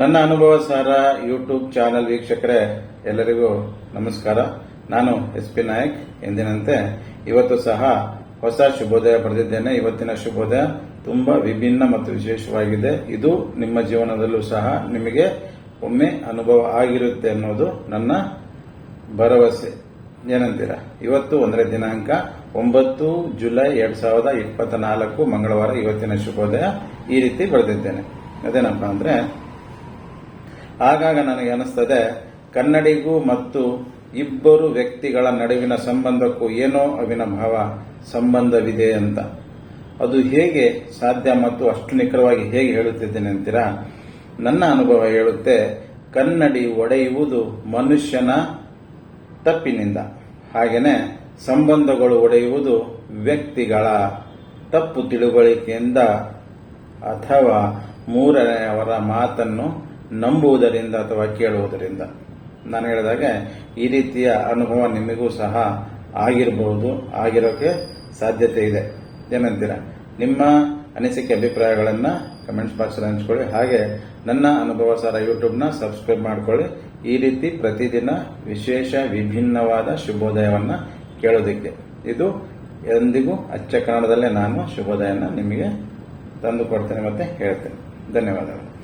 ನನ್ನ ಅನುಭವ ಸಾರ ಯೂಟ್ಯೂಬ್ ಚಾನೆಲ್ ವೀಕ್ಷಕರೇ, ಎಲ್ಲರಿಗೂ ನಮಸ್ಕಾರ. ನಾನು ಎಸ್ ಪಿ ನಾಯಕ್. ಎಂದಿನಂತೆ ಇವತ್ತು ಸಹ ಹೊಸ ಶುಭೋದಯ ಪಡೆದಿದ್ದೇನೆ ಇವತ್ತಿನ ಶುಭೋದಯ ತುಂಬಾ ವಿಭಿನ್ನ ಮತ್ತು ವಿಶೇಷವಾಗಿದೆ. ಇದು ನಿಮ್ಮ ಜೀವನದಲ್ಲೂ ಸಹ ನಿಮಗೆ ಒಮ್ಮೆ ಅನುಭವ ಆಗಿರುತ್ತೆ ಅನ್ನೋದು ನನ್ನ ಭರವಸೆ. ಏನಂತೀರಾ? ಇವತ್ತು ಒಂದನೇ ದಿನಾಂಕ, ಒಂಬತ್ತು ಜುಲೈ ಎರಡ್ ಸಾವಿರದ ಇಪ್ಪತ್ತ ನಾಲ್ಕು ಮಂಗಳವಾರ ಇವತ್ತಿನ ಶುಭೋದಯ ಈ ರೀತಿ ಬರೆದಿದ್ದೇನೆ. ಅದೇನಪ್ಪ ಅಂದ್ರೆ ಆಗಾಗ ನನಗೆ ಅನಿಸ್ತದೆ ಕನ್ನಡಿಗೂ ಮತ್ತು ಇಬ್ಬರು ವ್ಯಕ್ತಿಗಳ ನಡುವಿನ ಸಂಬಂಧಕ್ಕೂ ಏನೋ ಅವಿನಭಾವ ಸಂಬಂಧವಿದೆ ಅಂತ. ಅದು ಹೇಗೆ ಸಾಧ್ಯ ಮತ್ತು ಅಷ್ಟು ನಿಖರವಾಗಿ ಹೇಗೆ ಹೇಳುತ್ತಿದ್ದೇನೆ ಅಂತೀರಾ? ನನ್ನ ಅನುಭವ ಹೇಳುತ್ತೆ, ಕನ್ನಡಿ ಒಡೆಯುವುದು ಮನುಷ್ಯನ ತಪ್ಪಿನಿಂದ. ಹಾಗೇನೆ ಸಂಬಂಧಗಳು ಒಡೆಯುವುದು ವ್ಯಕ್ತಿಗಳ ತಪ್ಪು ತಿಳುವಳಿಕೆಯಿಂದ ಅಥವಾ ಮೂರನೆಯವರ ಮಾತನ್ನು ನಂಬುವುದರಿಂದ ಅಥವಾ ಕೇಳುವುದರಿಂದ. ನಾನು ಹೇಳಿದಾಗೆ, ಈ ರೀತಿಯ ಅನುಭವ ನಿಮಗೂ ಸಹ ಆಗಿರಬಹುದು ಆಗಿರೋಕೆ ಸಾಧ್ಯತೆ ಇದೆ. ಏನಂತೀರ ನಿಮ್ಮ ಅನಿಸಿಕೆ ಅಭಿಪ್ರಾಯಗಳನ್ನು ಕಮೆಂಟ್ಸ್ ಬಾಕ್ಸ್ ಹಂಚ್ಕೊಳ್ಳಿ. ಹಾಗೆ ನನ್ನ ಅನುಭವ ಸಾರ ಯೂಟ್ಯೂಬ್ನ ಸಬ್ಸ್ಕ್ರೈಬ್ ಮಾಡಿಕೊಳ್ಳಿ. ಈ ರೀತಿ ಪ್ರತಿದಿನ ವಿಶೇಷ ವಿಭಿನ್ನವಾದ ಶುಭೋದಯವನ್ನು ಕೇಳೋದಕ್ಕೆ. ಇದು ಎಂದಿಗೂ ಅಚ್ಚ ಕನ್ನಡದಲ್ಲೇ ನಾನು ಶುಭೋದಯನ ನಿಮಗೆ ತಂದು ಕೊಡ್ತೇನೆ ಮತ್ತೆ ಹೇಳ್ತೇನೆ. ಧನ್ಯವಾದಗಳು.